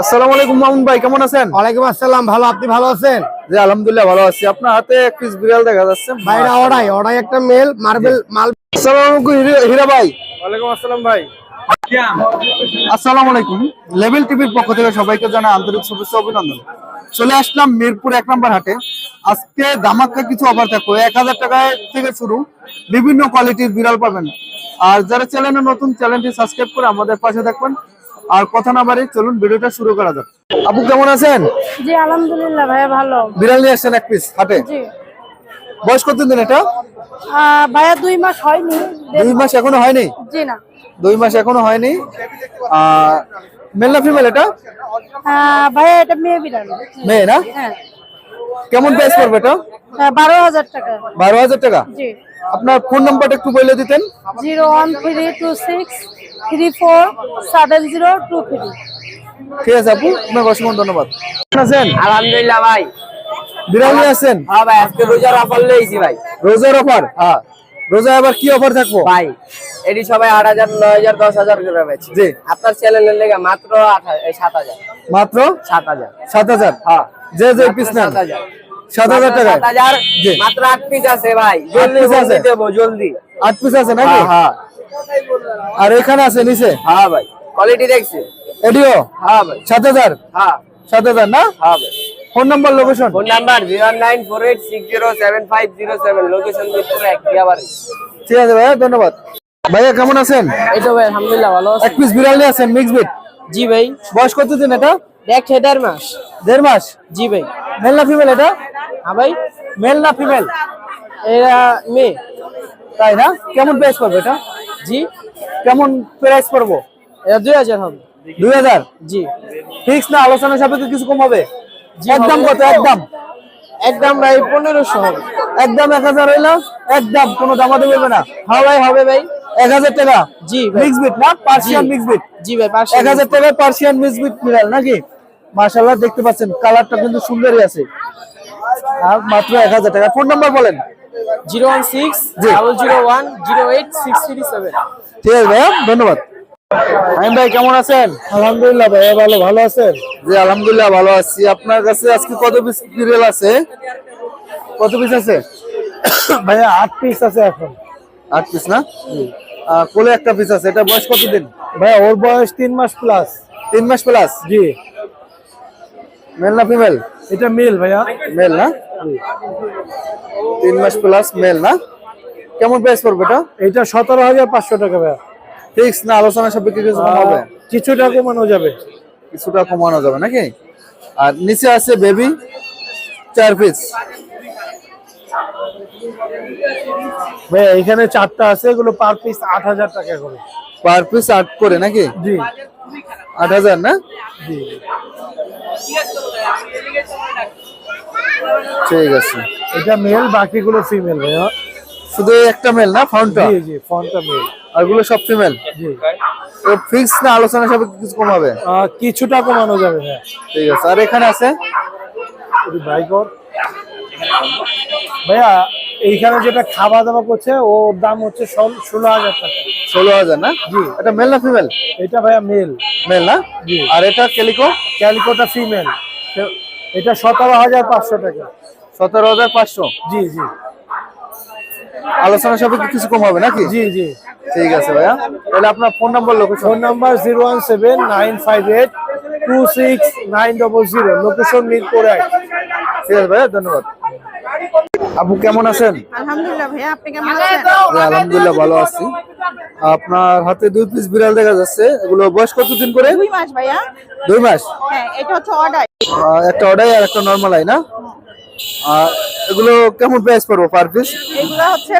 আসসালামু আলাইকুম মামুন ভাই কেমন আছেন? ওয়ালাইকুম আসসালাম ভালো আপনি ভালো আছেন? জি আলহামদুলিল্লাহ ভালো আছি। আপনার হাতে এক পিস বিড়াল দেখা যাচ্ছে। বাইরে অড়াই অড়াই একটা মেল মার্বেল মাল আসসালামু আলাইকুম হীরা ভাই। ওয়ালাইকুম আসসালাম ভাই। আসসালামু আলাইকুম। লেভেল টিভির পক্ষ থেকে সবাইকে জানাই আন্তরিক শুভেচ্ছা অভিনন্দন। চলে আসলাম মিরপুর এক নম্বর হাটে। আজকে ধামাক্কা কিছু অফার থাকবে এক হাজার টাকায় থেকে শুরু। বিভিন্ন কোয়ালিটির বিড়াল পাবেন। আর যারা চ্যানেলে নতুন চ্যানেলটি সাবস্ক্রাইব করে আমাদের পাশে থাকবেন। আর কথা না বাড়ি চলুন ভিডিওটা শুরু করা যাক। আপু কেমন আছেন? জি আলহামদুলিল্লাহ ভাইয়া ভালো। বিড়াল নিয়ে আসছেন এক পিস হাটে? জি। বয়স কত দিন এটা ভাইয়া দুই মাস হয়নি দুই মাস এখনও হয়নি? জি না। দুই মাস এখনও হয়নি। আর মেল না ফিমেল এটা? ভাইয়া এটা মেয়ে বিড়াল। মেয়ে না? হ্যাঁ। কেমন প্রাইস পড়বে এটা? বারো হাজার টাকা। বারো হাজার টাকা? জি। আপনার ফোন নাম্বারটা একটু বলে দিতেন। Zero one three two six three four seven zero two three. ঠিক আছে আপু আপনাকে অসংখ্য ধন্যবাদ। আছেন? আলহামদুলিল্লাহ ভাই। বিড়াল আছেন? হ্যাঁ ভাই আজকে রোজার অফার লইছি ভাই। রোজার অফার হ্যাঁ। রোজা আবার কি অফার থাকব? ভাই এটি সবাই আট হাজার নয় হাজার দশ হাজার করে পেয়েছি জি। আপনার চ্যানেলের লেগে মাত্র সাত হাজার। মাত্র? সাত হাজার। সাত হাজার? হ্যাঁ। যে যে পিস নেন। সাত হাজার। সাত হাজার টাকা। মাত্র আট পিস আছে ভাই। আছে? দেবো জলদি। আট পিস আছে নাকি? হ্যাঁ হ্যাঁ। আর এখানে আছে নিচে? হ্যাঁ ভাই কোয়ালিটি দেখছি। এডিও? হ্যাঁ ভাই। সাত হাজার? হ্যাঁ। সাত হাজার না? হ্যাঁ ভাই। Phone number location phone number zero nine four eight six zero seven five zero seven location ঠিক আছে ভাইয়া ধন্যবাদ। ভাইয়া কেমন আছেন? এই তো ভাই আলহামদুলিল্লাহ ভালো এক পিস বিড়াল নিয়ে আছেন মিক্স বিট জি ভাই। বয়স কত দিন এটা? দেখ দেড় মাস। দেড় মাস? জি ভাই। মেল না ফিমেল এটা? হ্যাঁ ভাই। মেল না ফিমেল এরা মেয়ে। তাই না? কেমন প্রাইস পড়বে এটা? জি। কেমন প্রাইস পড়ব? এটা দুই হাজার হবে। দুই হাজার? জি। ফিক্স না আলোচনা সাপেক্ষে কিছু কম হবে? একদম কত? একদম একদম ভাই পনেরোশো হবে। একদম এক হাজার হইল? একদম কোনো দামাতে বলবে না। হ্যাঁ ভাই হবে ভাই। এক হাজার টাকা? জি মিক্স বিট না? পার্সিয়ান। মিক্স বিট জি ভাই এক হাজার টাকায় পার্সিয়ান মিক্স বিট মিলাল নাকি? মাশাল্লাহ দেখতে পাচ্ছেন কালারটা কিন্তু সুন্দরই আছে। আর মাত্র এক হাজার টাকা। ফোন নাম্বার বলেন। Zero one six double zero one zero eight six three seven. ঠিক আছে ভাইয়া ধন্যবাদ। ভাই কেমন আছেন? আলহামদুলিল্লাহ ভাইয়া ভালো ভালো আছেন? জি আলহামদুলিল্লাহ ভালো আছি। আপনার কাছে আজকে কত পিস বিড়াল আছে? কত পিস আছে? ভাইয়া আট পিস আছে এখন। আট পিস না? কোলে একটা পিস আছে এটা বয়স কতদিন? ভাইয়া ওর বয়স তিন মাস প্লাস তিন মাস প্লাস জি। মেল না ফিমেল এটা মেল ভাইয়া। মেল না? তিন মাস প্লাস মেল না? কেমন প্রাইস পড়বে এটা? এটা সতেরো হাজার পাঁচশো টাকা ভাইয়া। ফিক্স না আলোচনা সাপেক্ষে কিছু হবে কিছুটা কমানো যাবে। কিছুটা কমানো যাবে নাকি? আর নিচে আছে বেবি চার পিস ভাইয়া এখানে চারটা আছে এগুলো পার পিস আট হাজার টাকা করে। পার পিস আট করে নাকি? জি। আট হাজার না? জি। ঠিক আছে। এটা মেল বাকিগুলো ফিমেল ভাইয়া শুধু একটা মেল না ফাউন্ডটা জি জি ফোনটা মেল আরগুলো সব ফিমেল জি। তো ফিক্স না আলোচনা সাপেক্ষে কিছু কম হবে কিছুটা কমানো যাবে ভাইয়া ঠিক আছে। আর এখানে আছে? একটু ভাই কর ভাইয়া এইখানে যেটা খাওয়া দাওয়া করছে ওর দাম হচ্ছে ষোলো হাজার টাকা। ষোলো হাজার না? জি। এটা মেল না ফিমেল এটা ভাইয়া মেল মেল না? জি। আর এটা কেলিকো ক্যালিকোটা ফিমেল এটা সতেরো হাজার পাঁচশো টাকা। সতেরো হাজার পাঁচশো? জি জি। আলোচনা সাপেক্ষে কিছু কম হবে নাকি? জি জি। ঠিক আছে ভাইয়া। তাহলে আপনার phone number location phone number zero one seven nine five eight two six nine double zero location Mirpur এক। ঠিক আছে ভাইয়া ধন্যবাদ। আপু কেমন আছেন? আলহামদুলিল্লাহ ভাইয়া আপনি কেমন আছেন? জি, আলহামদুলিল্লাহ ভালো আছি। আপনার হাতে দুই পিস বিড়াল দেখা যাচ্ছে এগুলো বয়স কতদিন করে? দুই মাস ভাইয়া। দুই মাস? হ্যাঁ এটা হচ্ছে অর্ডার। একটা অর্ডাই আর একটা নর্মাল আই না? আর এগুলো কেমন প্রাইস পড়ব পার পিস এগুলো হচ্ছে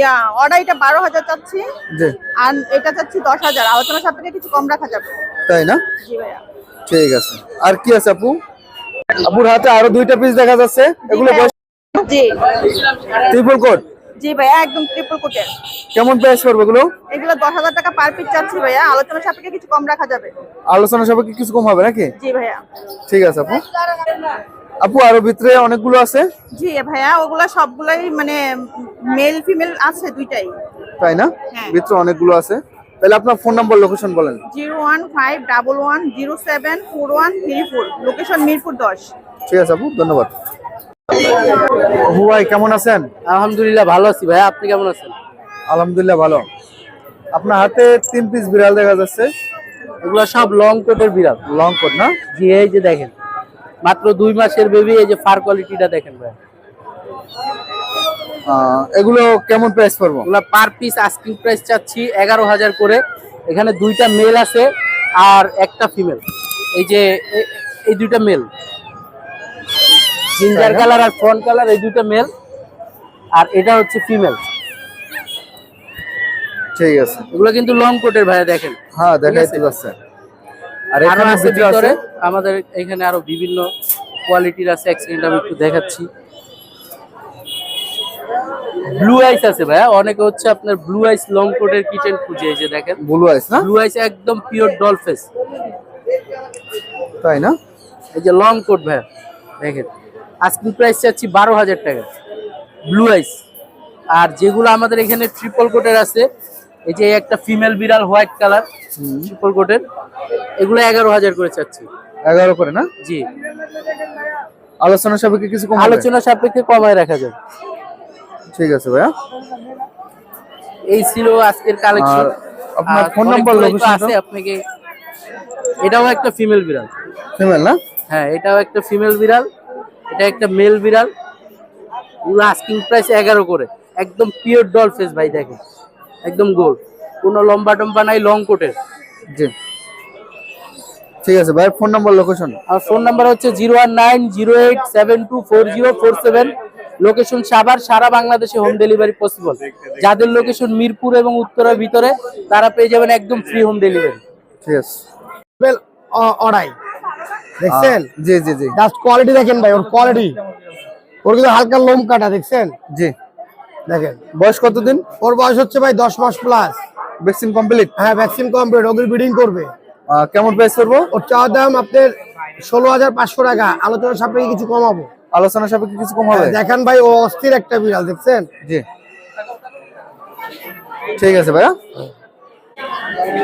ইয়া অর্ডারটা বারো হাজার চাচ্ছি। জি। আর এটা চাচ্ছি দশ হাজার। আলোচনা সাপেক্ষে কিছু কম রাখা যাবে। তাই না? ঠিক আছে। আর কি আছে আপু? আপুর হাতে আরও দুইটা পিস দেখা যাচ্ছে। এগুলো জি। ট্রিপল কোট জি ভাইয়া একদম ট্রিপল কোটের কেমন প্রাইস পড়বে এগুলো? এগুলো দশ হাজার টাকা পার পিস চাচ্ছি ভাইয়া। আলোচনা সাপেক্ষে কিছু কম রাখা যাবে। আলোচনা সাপেক্ষে কিছু কম হবে নাকি? জি ভাইয়া। ঠিক আছে আপু। আপু আরও ভিতরে অনেকগুলো আছে? জি ভাইয়া ওগুলা সবগুলাই মানে মেল ফিমেল আছে দুইটাই। তাই না? হ্যাঁ। ভিতরে অনেকগুলো আছে। তাহলে আপনার ফোন নাম্বার লোকেশন বলেন। Zero one five double one zero seven four one three four. Location Mirpur দশ। ঠিক আছে আপু ধন্যবাদ। ভাই কেমন আছেন? আলহামদুলিল্লাহ ভালো আছি ভাই। আপনি কেমন আছেন? আলহামদুলিল্লাহ ভালো। আপনার হাতে তিন পিস বিড়াল দেখা যাচ্ছে। এগুলো সব লং কোটের বিড়াল। লং কোট না? জি এই যে দেখেন মাত্র দুই মাসের বেবি এই যে ফার কোয়ালিটিটা দেখেন ভাই। এগুলো কেমন প্রাইস পড়ব? এগুলো পার পিস আস্কিং প্রাইস চাচ্ছি এগারো হাজার করে। এখানে দুইটা মেল আছে আর একটা ফিমেল এই যে এই দুইটা মেল জিঞ্জার কালার আর ফ্রন্ট কালার এই দুইটা মেল আর এটা হচ্ছে ফিমেল ঠিক আছে। এগুলো কিন্তু লং কোটের ভাইয়া দেখেন। হ্যাঁ দেখাই আছে। যাচ্ছে। আর এখানে আছে ভিডিও আছে? ভিতরে আমাদের এখানে আরও বিভিন্ন কোয়ালিটির আছে এক সেকেন্ড আমি একটু দেখাচ্ছি। ব্লু আইস আছে ভাইয়া অনেকে হচ্ছে আপনার ব্লু আইস লং কোটের কিচেন খুঁজে এই যে দেখেন। ব্লু আইস না? ব্লু আইস একদম পিওর ডল ফেস তাই না? এই যে লং কোট ভাইয়া দেখেন। আজকের প্রাইস চাচ্ছি বারো হাজার টাকা। ব্লু আইস আর যেগুলো আমাদের এখানে ট্রিপল কোটের আছে এই যে একটা ফিমেল বিড়াল হোয়াইট কালার ট্রিপল কোটের এগুলো এগারো হাজার করে চাচ্ছি। এগারো করে না? জি। আলোচনা সাপেক্ষে কিছু আলোচনা সাপেক্ষে কমায় রাখা যাবে ঠিক আছে ভাইয়া। এই ছিল আজকের কালেকশন আপনার ফোন number, location আছে আপনাকে। এটাও একটা ফিমেল বিড়াল। ফিমেল না? হ্যাঁ এটাও একটা ফিমেল বিড়াল। এটা একটা মেল বিড়াল। পুরো আস্কিং প্রাইস এগারো করে। একদম পিওর ডল ফেস ভাই দেখেন। একদম গোল কোনো লম্বা টম্বা নাই লং কোটের জি। ঠিক আছে ভাই ফোন নাম্বার লোকেশন আর ফোন নাম্বার হচ্ছে zero one nine zero eight seven two four zero four seven location Savar সারা বাংলাদেশে হোম ডেলিভারি পসিবল যাদের লোকেশন মিরপুর এবং উত্তরের ভিতরে তারা পেয়ে যাবেন একদম ফ্রি হোম ডেলিভারি ঠিক আছে। অড়াই দেখছেন? জি জি জি। জাস্ট কোয়ালিটি দেখেন ভাই ওর কোয়ালিটি ওর কিন্তু হালকা লোম কাটা দেখছেন? জি। দেখেন। বয়স কতদিন? ওর বয়স হচ্ছে ভাই দশ মাস প্লাস ভ্যাকসিন কমপ্লিট হ্যাঁ ভ্যাকসিন কমপ্লিট ওগুলো ব্রিডিং করবে। কেমন প্রাইস করব? ওর চাওয়ার দাম আপনার ষোলো হাজার পাঁচশো টাকা। আলোচনা সাপেক্ষে কিছু কমাবো। আলোচনা সাপেক্ষে কিছু কম হবে? হ্যাঁ, দেখেন ভাই ও অস্থির একটা বিড়াল দেখছেন? জি। ঠিক আছে ভাইয়া।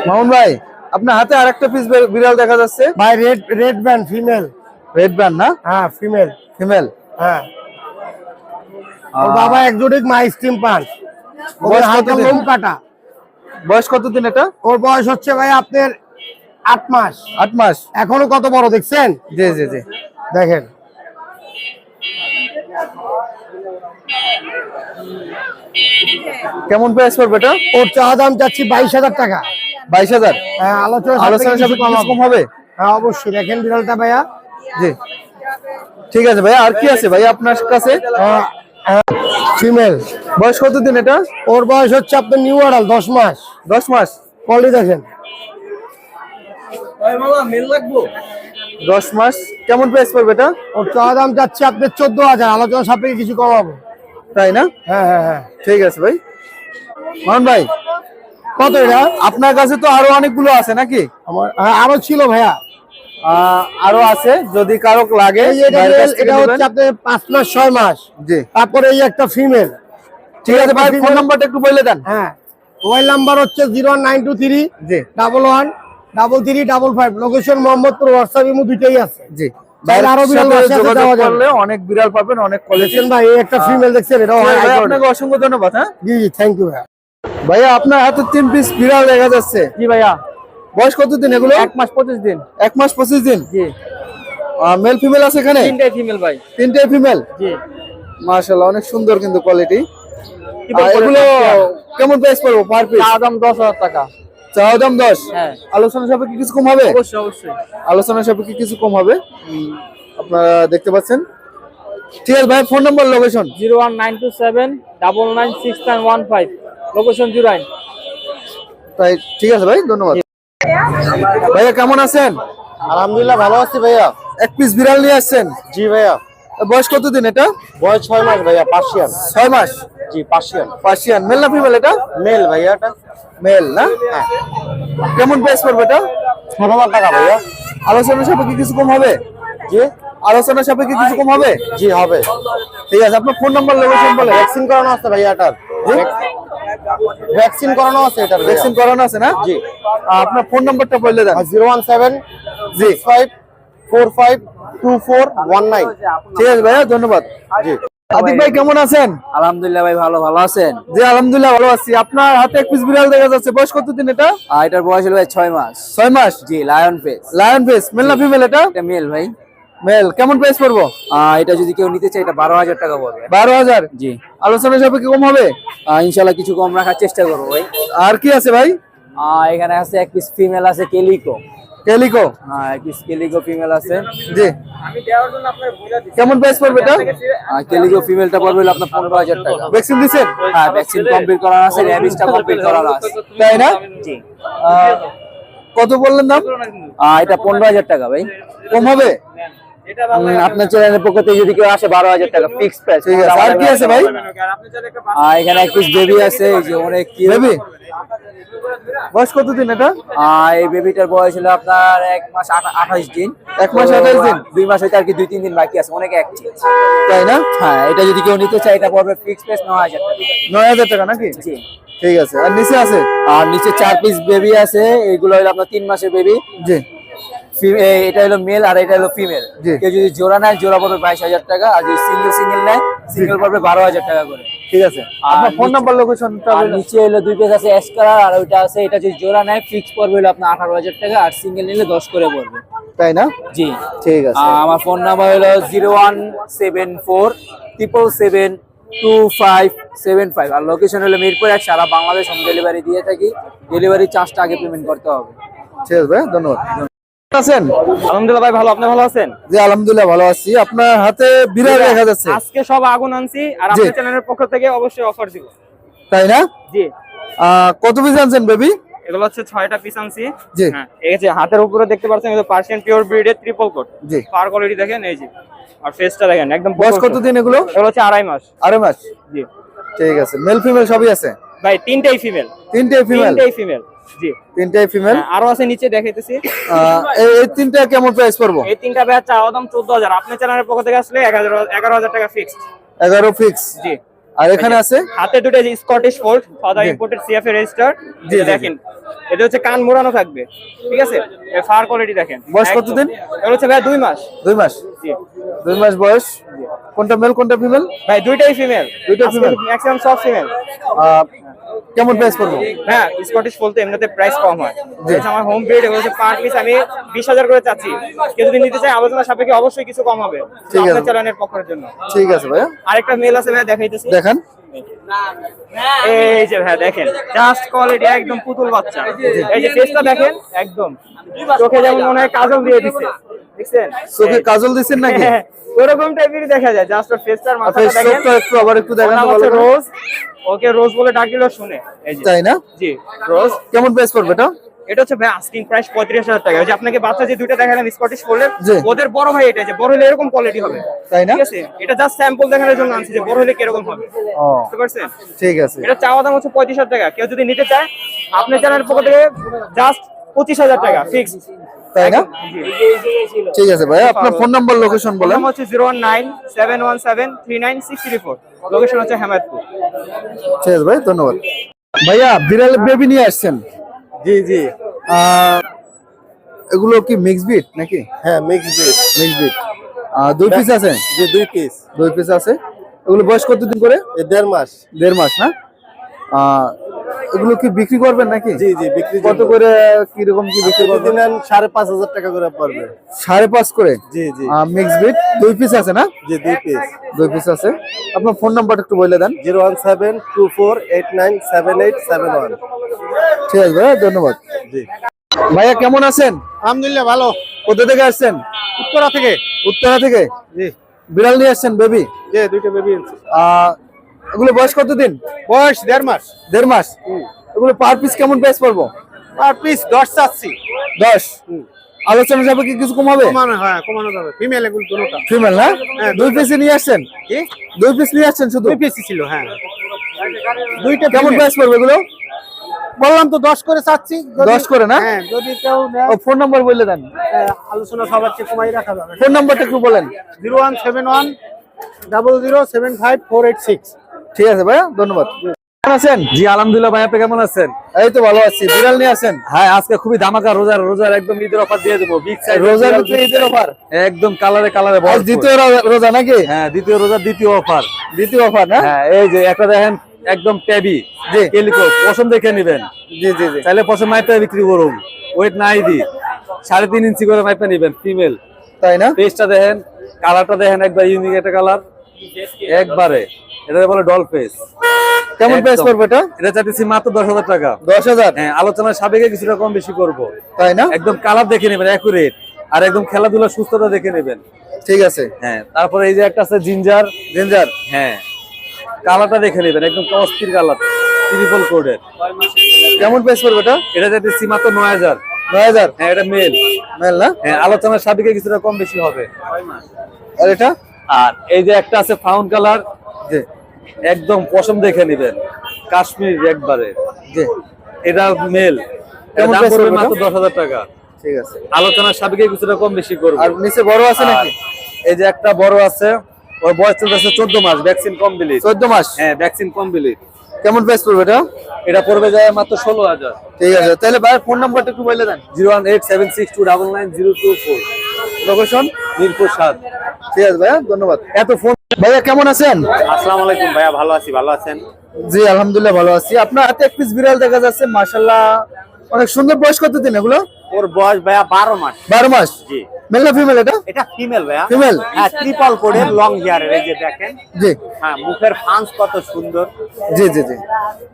মামুন ভাই আপনার হাতে আরেকটা পিস বিড়াল দেখা যাচ্ছে। ভাই red red band female red band না? হ্যাঁ ফিমেল ফিমেল হ্যাঁ। ওর বাবা একজোটিক মা স্টিম পান ওর হালকা লোম কাটা। বয়স কতদিন এটা? ওর বয়স হচ্ছে ভাই আপনার আট মাস। আট মাস? এখনও কত বড় দেখছেন? জি জি জি। দেখেন। কেমন প্রাইস পড়বে এটা? ওর চাওয়া দাম চাচ্ছি বাইশ হাজার টাকা। বাইশ হাজার? হ্যাঁ আলোচনা আলোচনা কমাবো। কম হবে? হ্যাঁ অবশ্যই। দেখেন বিড়ালটা ভাইয়া। জি। ঠিক আছে ভাইয়া আর কি আছে ভাইয়া আপনার কাছে? ফিমেল। বয়স কত দিন এটা? ওর বয়স হচ্ছে আপনার নিউ আড়াল দশ মাস। দশ মাস? কোয়ালিটি দেখেন। দশ মাস। কেমন প্রাইস পড়বে এটা? ওর চাওয়া দাম যাচ্ছে আপনার চোদ্দ হাজার। আলোচনা সাপেক্ষে কিছু কমাবো। তাই না? হ্যাঁ হ্যাঁ হ্যাঁ। ঠিক আছে ভাই। মোহন ভাই কত এটা? আপনার কাছে তো আরও অনেকগুলো আছে নাকি? আমার আরও ছিল ভাইয়া। আরও আছে যদি কারও লাগে এটা। হচ্ছে আপনার পাঁচ মাস ছয় মাস। জি। তারপরে এই একটা ফিমেল ঠিক আছে ভাই ফোন নাম্বারটা একটু বলে দেন। হ্যাঁ। মোবাইল নাম্বার হচ্ছে জিরো নাইন টু থ্রি জি। Double one double three double five. Location Mohammadpur WhatsApp imo দুইটাই আছে। জি। চাইলে আরও বিড়াল আছে, যোগাযোগ করলে অনেক বিড়াল পাবেন অনেক কোয়ালিটি ভাই একটা ফিমেল দেখছেন এটাও আপনাকে অসংখ্য ধন্যবাদ হ্যাঁ? জি জি থ্যাংক ইউ ভাইয়া। ভাইয়া আপনার হাতে তিন পিস বিড়াল দেখা যাচ্ছে। জি ভাইয়া। বয়স কতদিন এগুলো? এক মাস পঁচিশ দিন। এক মাস পঁচিশ দিন? জি। মেল ফিমেল আছে এখানে? তিনটাই ফিমেল ভাই। তিনটে ফিমেল জি। মাশাআল্লাহ অনেক সুন্দর কিন্তু কোয়ালিটি এগুলো কেমন প্রাইস পড়ব পার পিস দাম দশ হাজার টাকা। চাওয়া দাম দশ। হ্যাঁ। আলোচনা সাপেক্ষে কিছু কম হবে? অবশ্যই অবশ্যই। আলোচনা সাপেক্ষে কিছু কম হবে? আপনারা দেখতে পাচ্ছেন। ঠিক আছে ভাই phone number location zero one nine two seven double nine six nine one five. Location Jurain তাই ঠিক আছে ভাই ধন্যবাদ। ভাইয়া কেমন আছেন? আলহামদুলিল্লাহ ভালো আছি ভাইয়া। এক পিস বিড়াল নিয়ে আসছেন। জি ভাইয়া। বয়স কতদিন এটা? বয়স ছয় মাস ভাইয়া পার্সিয়ান ছয় মাস। জি পার্সিয়ান পার্সিয়ান মেল না ফিমেল এটা? মেল ভাইয়া এটা। মেল না? কেমন প্রাইস পড়বে এটা? ষোলো হাজার টাকা ভাইয়া। আলোচনা সাপেক্ষে কিছু কম হবে? জি। আলোচনা সাপেক্ষে কিছু কম হবে? জি হবে। ঠিক আছে আপনার ফোন নাম্বার লোকেশন বলে ভ্যাকসিন করানো আছে ভাইয়া এটার। ভ্যাকসিন করানো আছে এটা ভ্যাকসিন করানো আছে না? জি। আপনার ফোন নাম্বারটা বলে দেন। জিরো ওয়ান সেভেন জি। Five four five two four one nine. ঠিক আছে ভাইয়া ধন্যবাদ। জি। আদিক ভাই কেমন আছেন? আলহামদুলিল্লাহ ভাই ভালো ভালো আছেন? জি আলহামদুলিল্লাহ ভালো আছি। আপনার হাতে এক পিস বিড়াল দেখা যাচ্ছে। বয়স কতদিন এটা? এটার বয়স হলো ভাই ছয় মাস। ছয় মাস? জি lion face lion face male না ফিমেল এটা? এটা মেল ভাই। মেল কেমন প্রাইস পড়ব? আহ, এটা যদি কেউ নিতে চায় এটা বারো হাজার টাকা পড়বে। বারো হাজার? জি। আলোচনা সাপেক্ষে কম হবে? ইনশাল্লাহ কিছু কম রাখার চেষ্টা করব ভাই। আর কি আছে ভাই? এখানে আছে এক পিস ফিমেল আছে কেলিকো। কেলিকো? হ্যাঁ কেলিকো ফিমেল আছে। জি। কেমন প্রাইস পড়বে এটা? হ্যাঁ কেলিকো ফিমেলটা পড়বে আপনার পনেরো হাজার টাকা। ভ্যাকসিন দিবেন হ্যাঁ ভ্যাকসিন কমপ্লিট করানো আছে র্যাবিসটা কমপ্লিট করানো আছে। তাই না? জি। কত বললেন দাম? এটা পনেরো হাজার টাকা ভাই। কম হবে? আপনার চ্যানেলের পক্ষ থেকে যদি কেউ আসে বারো হাজার টাকা ফিক্স প্রাইস ঠিক আছে। আর কি আছে ভাই? এখানে এক পিস বেবি আছে এই যে অনেক কি বেবি বয়স কতদিন এটা? আহ, এই বেবিটার বয়স হলো আপনার এক মাস আঠা- আঠাশ দিন। এক মাস আঠাশ দিন? দুই মাস হইতে আর কি দুই তিন দিন বাকি আছে অনেক এক তাই না? হ্যাঁ এটা যদি কেউ নিতে চায় এটা পড়বে ফিক্স প্রাইস ন হাজার টাকা। নয় হাজার টাকা নাকি? জি। ঠিক আছে। আর নিচে আছে? আর নিচে চার পিস বেবি আছে এইগুলো হলো আপনার তিন মাসের বেবি জি। এটা হলো মেল আর এটা হলো ফিমেল কেউ যদি জোড়া নেয় জোড়া পড়বে বাইশ হাজার টাকা আর যদি সিঙ্গেল সিঙ্গেল নেয় সিঙ্গেল পড়বে বারো হাজার টাকা করে। ঠিক আছে। আপনার ফোন নাম্বার লোকেশনটা নিচে হলো দুই আছে অ্যাশ কালার আর ওইটা আছে এটা যদি জোড়া নেয় ফিক্স পড়বে হলো আপনার আঠারো হাজার টাকা আর সিঙ্গেল নিলে দশ করে পড়বে। তাই না? জি। ঠিক আছে। আমার ফোন নাম্বার হলো zero one seven four triple seven two five seven five আর লোকেশন হলো মিরপুর এক সারা বাংলাদেশ হোম ডেলিভারি দিয়ে থাকি। ডেলিভারি চার্জটা আগে পেমেন্ট করতে হবে। ঠিক আছে ভাই ধন্যবাদ। আছেন? আলহামদুলিল্লাহ ভাই ভালো। আপনি ভালো আছেন? জি আলহামদুলিল্লাহ ভালো আছি। আপনার হাতে বিড়াল দেখা যাচ্ছে। আজকে সব আগুন আনছি আর আপনার চ্যানেলের পক্ষ থেকে অবশ্যই অফার দিব। তাই না? জি। কত পিস আনছেন বেবি এগুলো হচ্ছে ছয়টা পিস আনছি। জি। হ্যাঁ এই যে হাতের উপরে দেখতে পাচ্ছেন এটা পার্সিয়ান পিওর ব্রিডের ট্রিপল কোট জি। কোয়ালিটি দেখেন এই যে। আর ফেসটা দেখেন একদম বয়স কত দিন এগুলো? এগুলো হচ্ছে আড়াই মাস। আড়াই মাস? জি। ঠিক আছে। মেল ফিমেল সবই আছে? ভাই তিনটাই ফিমেল তিনটে ফিমেল তিনটাই ফিমেল জি। তিনটে ফিমেল হ্যাঁ, আরও আছে নিচে দেখাইতেছি। এই তিনটা কেমন প্রাইস পড়ব? এই তিনটা ব্যাচ চাওয়া দাম চোদ্দ হাজার। আপনার চ্যানেলের পক্ষ থেকে আসলে এক হাজার এগারো হাজার টাকা ফিক্সড এগারো ফিক্স জি। আর এখানে আছে? হাতে দুটো যে Scottish fold father. Imported CF এর রেজিস্টার জি, দেখেন। এটা হচ্ছে কান মোড়ানো থাকবে। ঠিক আছে? ফার কোয়ালিটি দেখেন। বয়স। কতদিন? এটা হচ্ছে ভাই দুই মাস। দুই মাস? জি। দুই মাস বয়স? কোনটা মেল কোনটা ফিমেল ভাই দুইটাই ফিমেল দুইটাই female? ম্যাক্সিমাম সব ফিমেল কেমন প্রাইস পড়বে? হ্যাঁ স্কটিশ বলতে এমনিতে প্রাইস কম হয়। আমার হোম ব্রিড হচ্ছে পার পিস আমি বিশ হাজার করে চাচ্ছি। কেউ যদি নিতে চাই আলোচনা সাপেক্ষে অবশ্যই কিছু কম হবে। ঠিক আছে। পক্ষের জন্য। ঠিক আছে ভাই আরেকটা মেল আছে ভাই দেখাইতেছি। দেখান। এই যে ভাই দেখেন জাস্ট কোয়ালিটি একদম পুতুল বাচ্চা। এই যে ফেসটা দেখেন একদম। চোখে যেমন মনে হয় কাজল দিয়ে দিছে। দেখছেন? চোখে কাজল দিচ্ছেন নাকি? হ্যাঁ, ওরকম টাইপেরই দেখা যায় জাস্ট ওর ফেসটার মাথাটা দেখেন। একটু আবার একটু দেখান ভালো রোজ ওকে রোজ বলে ডাক দিলেও শুনে। এই যে। তাই না? জি রোজ কেমন প্রাইস পড়বে এটা? এটা হচ্ছে ভাই আস্কিং প্রাইস পঁয়ত্রিশ হাজার টাকা। যে আপনাকে বাচ্চা যে দুইটা দেখালাম স্কটিশ ওদের বড় ভাই এটা যে বড় হলে এরকম কোয়ালিটি হবে। তাই না? ঠিক আছে? এটা জাস্ট স্যাম্পল দেখানোর জন্য আনছি যে বড় হলে কীরকম হবে। বুঝতে পারছেন? ঠিক আছে। এটা চাওয়া দাম হচ্ছে পঁয়ত্রিশ হাজার টাকা। কেউ যদি নিতে চায় আপনার চ্যানেলের পক্ষ থেকে জাস্ট পঁচিশ হাজার টাকা ফিক্স তাই না? ঠিক আছে ভাইয়া আপনার ফোন নাম্বার লোকেশন বলেন। হচ্ছে zero one nine seven one seven three nine six three four. Location হচ্ছে হেমায়তপুর ঠিক আছে ভাই ধন্যবাদ। ভাইয়া বিড়াল বেবি নিয়ে আসছেন। জি জি। এগুলো কি মিক্স বিট নাকি? হ্যাঁ মিক্স বিট মিক্স বিট দুই পিস আছে? জি দুই পিস দুই পিস আছে। এগুলো বয়স কতদিন করে? দেড় মাস। দেড় মাস না? এগুলো কি বিক্রি করবেন নাকি? জি জি বিক্রি কত করে কীরকম কি বিক্রি করবেন? পাঁচ হাজার টাকা করে পড়বে। সাড়ে পাঁচ করে? জি জি। মিক্স বিট দুই পিস আছে না? জি দুই পিস দুই পিস আছে। আপনার ফোন নাম্বারটা একটু বলে দেন। Zero one seven two four eight nine seven eight seven one. ঠিক আছে ভাইয়া ধন্যবাদ। জি। ভাইয়া কেমন আছেন? আলহামদুলিল্লাহ ভালো। কোথা থেকে আসছেন? উত্তরা থেকে। উত্তরা থেকে? জি। বিড়াল নিয়ে আসছেন বেবি জি দুইটা বেবি আছে আহ, এগুলো বয়স কতদিন? বয়স দেড় মাস। দেড় মাস। এগুলো পার পিস কেমন বেস পড়ব? পার পিস দশ চাচ্ছি। দশ? আলোচনা যাবে কি কিছু কমাবে? কমানো হ্যাঁ কমানো যাবে। ফিমেল এগুলো দুটোটা ফিমেল না? হ্যাঁ, দুই পিস নিয়ে আসছেন? কি? দুই পিস নিয়ে আসছেন শুধু? দুই পিস ছিল হ্যাঁ। দুইটা কেমন বেস পড়বে এগুলো? বললাম তো 10 করে চাচ্ছি। 10 করে না? হ্যাঁ যদি কেউ ফোন নাম্বার বলে দেন। হ্যাঁ, আলোচনা সবার চেয়ে কমাই রাখা যাবে। ফোন নাম্বারটা একটু বলেন। 0171 00754886 ঠিক আছে ভাইয়া ধন্যবাদ। আছেন? জি আলহামদুলিল্লাহ ভাই আপনি কেমন আছেন? এই তো ভালো আছি। বিড়াল নিয়ে আছেন হ্যাঁ আজকে খুবই ধামাকা রোজার রোজার একদম ঈদের অফার দিয়ে দেবো বিগ সাইজ রোজার ভিতরে ঈদের অফার? একদম কালারে কালারে আজ দ্বিতীয় রোজা- নাকি? হ্যাঁ দ্বিতীয় রোজার দ্বিতীয় অফার। দ্বিতীয় অফার না? হ্যাঁ এই যে একটা দেখেন একদম ট্যাবি জি। কেলিকো পছন্দ দেখে নেবেন। জি জি জি। চাইলে পছন্দ মাইপে বিক্রি করুন। ওয়েট নাই দি সাড়ে তিন ইঞ্চি করে মাইপে নেবেন ফিমেল তাই না? দেখেন কালারটা দেখেন একবার ইউনিক একটা কালার একবারে। এটা বলে ডল ফেস কেমন প্রাইস। পড়বে এটা? এটা চাইতেছি মাত্র দশ হাজার টাকা। দশ হাজার? হ্যাঁ আলোচনার সাবেকে কিছুটা কম বেশি করব। তাই না? একদম কালার দেখে নেবেন অ্যাকুরেট আর একদম খেলাধুলার সুস্থতা দেখে নেবেন। ঠিক আছে। হ্যাঁ তারপরে এই যে একটা আছে জিঞ্জার জিঞ্জার হ্যাঁ কালারটা দেখে নেবেন একদম অস্থির কালার ট্রিপল কোডের কেমন প্রাইস পড়বে এটা? এটা যাইতেছি মাত্র নয় হাজার। নয় হাজার? হ্যাঁ এটা মেল মেল না? হ্যাঁ আলোচনার সাবেকে কিছুটা কম বেশি হবে। আর এটা? আর এই যে একটা আছে ফাউন্ড কালার একদম পশম দেখে নেবেন কাশ্মীর একবারে। জি। এটা মেল। দাম পড়বে পড়বে মাত্র দশ হাজার টাকা। ঠিক আছে। আলোচনার সাবেকে কিছুটা কম বেশি করবে। আর নিচে বড় আছে নাকি? এই যে একটা বড় আছে ওর বয়স চলতেছে চোদ্দ মাস ভ্যাকসিন কমপ্লিট চোদ্দ মাস? হ্যাঁ ভ্যাকসিন কমপ্লিট কেমন প্রাইস পড়বে এটা? এটা পড়বে যায় মাত্র ষোলো হাজার। ঠিক আছে। তাহলে ভাই ফোন নাম্বারটা একটু বলে দেন। Zero one eight seven six two double nine zero two four. Location Mirpur সাত। ঠিক আছে ভাইয়া ধন্যবাদ। এত ফোন ভাইয়া কেমন আছেন? আসসালামু আলাইকুম ভাইয়া ভালো আছি ভালো আছেন? জি আলহামদুলিল্লাহ ভালো আছি। আপনার হাতে এক পিস বিড়াল দেখা যাচ্ছে মাশাল্লাহ অনেক সুন্দর বয়স কত দিন এগুলো? ওর বয়স ভাইয়া বারো মাস। বারো মাস? জি। মেল না ফিমেল এটা? এটা ফিমেল ভাইয়া। ফিমেল হ্যাঁ ট্রিপল কোডের লং হেয়ারের এই যে দেখেন। জি। হ্যাঁ মুখের ফান্স কত সুন্দর। জি জি জি।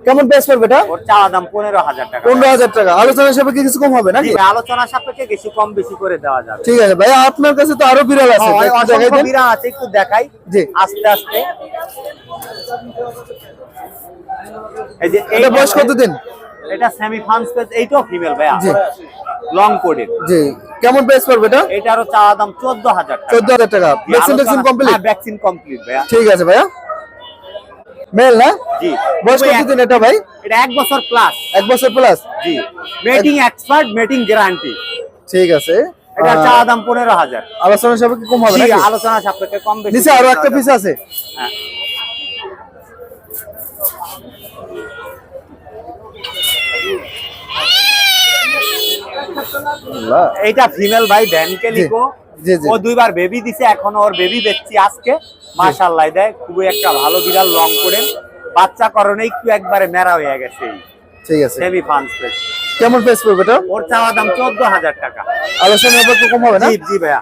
কেমন প্রাইস পড়বে এটা? ওর চাওয়া দাম পনেরো হাজার টাকা। পনেরো হাজার টাকা। আলোচনা কি কিছু কম হবে নাকি? আলোচনা সাপেক্ষে কিছু কম বেশি করে দেওয়া যাবে। ঠিক আছে ভাইয়া আপনার কাছে তো আরও বিড়াল আছে। হ্যাঁ, একটু দেখাই অসংখ্য দেন। বিড়া আছে একটু দেখাই। জি। আস্তে আস্তে। এই যে এটা বয়স কত দিন এটা সেমি এইটাও ফিমেল ভাইয়া। লং কোডের জি। কেমন প্রাইস পড়বে এটা? এটারও চাওয়া দাম চোদ্দ হাজার টাকা। চোদ্দ হাজার টাকা। ভ্যাকসিন ট্যাকসিন কমপ্লিট ভ্যাকসিন কমপ্লিট ভাইয়া। ঠিক আছে ভাইয়া। মেল না? জি। বয়স তবে কত দিন এটা ভাই? এটা এক বছর প্লাস এক বছর প্লাস জি। মেটিং এক্সপার্ট মেটিং গ্যারান্টি ঠিক আছে। এটা চাওয়া দাম পনেরো হাজার। আলোচনা সাপেক্ষে কম হবে নাকি? আলোচনা সাপেক্ষে কম বেশি। নিচে আরও একটা পিস আছে। হ্যাঁ। এইটা ফিমেল ভাই জি। ও দুইবার বেবি দিছে এখন ওর বেবি দেখছি আজকে। মাশাআল্লাহ দেয় খুবই একটা ভালো বিড়াল লং করে। বাচ্চা করণে একটু একবারে মেরা হয়ে গেছে। ঠিক আছে। সেমি ফান্স কেমন প্রাইস পড়বে এটা? ওর চাওয়া দাম চোদ্দ হাজার টাকা। আলোচনা সাপেক্ষে কম হবে না? জি জি ভাইয়া।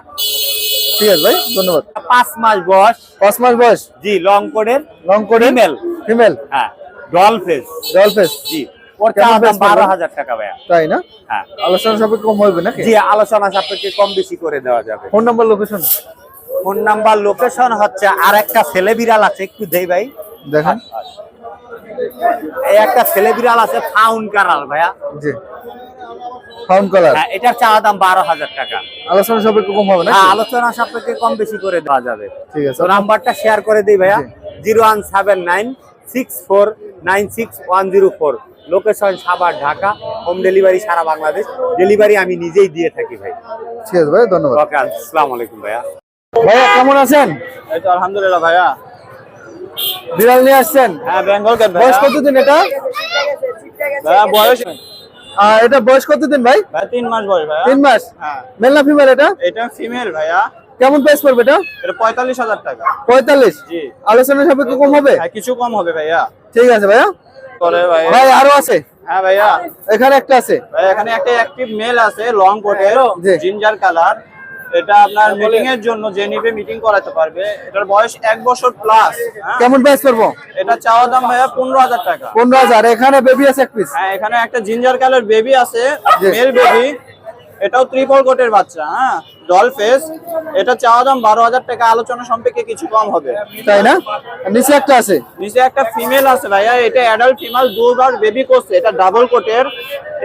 ঠিক আছে ভাই ধন্যবাদ। পাঁচ মাস বয়স। পাঁচ মাস বয়স? জি লং কোডের লং করে? ফিমেল ফিমেল হ্যাঁ ডল ফেস ডল ফেস জি। ওর কেমন দাম বারো হাজার টাকা ভাইয়া। তাই না? হ্যাঁ। আলোচনা সাপেক্ষে কম হবে নাকি? জি আলোচনা সাপেক্ষে কম বেশি করে দেওয়া যাবে। Phone number location phone number location হচ্ছে আর একটা ছেলে বিড়াল আছে একটু দেই ভাই। দেখেন। এই একটা ছেলে বিড়াল আছে ফাউন কারাল ভাইয়া। জি। Fawn colour? হ্যাঁ এটার চাওয়া দাম বারো হাজার টাকা। আলোচনা সাপেক্ষে কম হবে না হ্যাঁ আলোচনা সাপেক্ষে কম বেশি করে দেওয়া যাবে। ঠিক আছে। নাম্বারটা শেয়ার করে দিই ভাইয়া। Zero one seven nine six four nine six one zero four location Savar Dhaka home delivery সারা বাংলাদেশ। ডেলিভারি আমি নিজেই দিয়ে থাকি ভাই। ঠিক আছে ভাই ধন্যবাদ। ওকে আসসালামু আলাইকুম ভাইয়া। ভাইয়া কেমন আছেন? এই তো আলহামদুলিল্লাহ ভাইয়া। বিড়াল নিয়ে আসছেন? হ্যাঁ বেঙ্গল ক্যাট বয়স কতদিন এটা? ভাইয়া বয়স আহ, এটা বয়স কতদিন ভাই? ভাই তিন মাস বয়স ভাইয়া। তিন মাস? হ্যাঁ। মেল না ফিমেল এটা? এটা ফিমেল ভাইয়া। কেমন প্রাইস পড়বে এটা? এটা পঁয়তাল্লিশ হাজার টাকা। পঁয়তাল্লিশ? জি। আলোচনা সাপেক্ষে কম হবে? হ্যাঁ কিছু কম হবে ভাইয়া। ঠিক আছে ভাইয়া। করে ভাই ভাই আরও আছে? হ্যাঁ ভাইয়া। এখানে একটা আছে। ভাই এখানে একটা অ্যাক্টিভ মেল আছে লং কোটের জিঞ্জার কালার এটা আপনার মিটিং এর জন্য যে নিবে মিটিং করাতে পারবে। এটার বয়স এক বছর প্লাস কেমন প্রাইস পড়ব? এটা চাওয়া দাম ভাইয়া পনেরো হাজার টাকা। পনেরো হাজার। এখানে বেবি আছে এক পিস হ্যাঁ এখানে একটা জিঞ্জার কালার বেবি আছে মেল বেবি এটাও ত্রিপল কোটের বাচ্চা হ্যাঁ? ডল ফেস এটা চাওয়া দাম বারো হাজার টাকা আলোচনা সম্পর্কে কিছু কম হবে। তাই না? নিচে একটা আছে? নিচে একটা ফিমেল আছে ভাইয়া এটা অ্যাডাল্ট ফিমেল দুবার বেবি করছে এটা ডাবল কোটের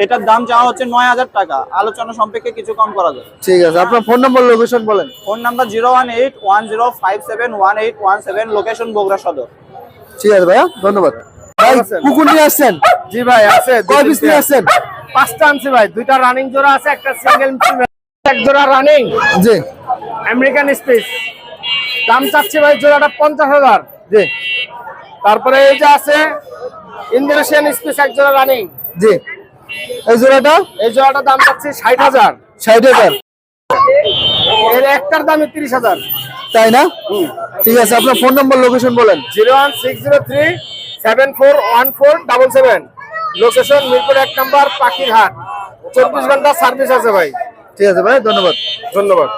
এটার দাম চাওয়া হচ্ছে নয় হাজার টাকা। আলোচনা সম্পর্কে কিছু কম করা যাবে। ঠিক আছে আপনার ফোন নম্বর লোকেশন বলেন। Phone number zero one eight one zero five seven one eight one seven location Bogura সদর। ঠিক আছে ভাইয়া ধন্যবাদ। ভাই কুকুর নিয়ে আসছেন? জি ভাই আছে কয় পিস নিয়ে আসছেন। পাঁচটা আনছি ভাই। দুইটা রানিং জোড়া আছে একটা সিঙ্গেল এক জোড়া রানিং জি। আমেরিকান স্পিচ দাম চাচ্ছি ভাই জোড়াটা পঞ্চাশ হাজার। জি। তারপরে এই যে আছে ইন্দোনেশিয়ান স্পিস এক জোড়া রানিং জি। এই জোড়াটা? এই জোড়াটার দাম যাচ্ছে ষাট হাজার। ষাট হাজার। এর একটার দামে তিরিশ হাজার। তাই না? ঠিক আছে আপনার ফোন নম্বর লোকেশন বলেন। Zero one six zero three seven four one four double seven. Location Mirpur এক নাম্বার পাখির হাট চব্বিশ ঘণ্টা সার্ভিস আছে ভাই। ঠিক আছে ভাই ধন্যবাদ। ধন্যবাদ।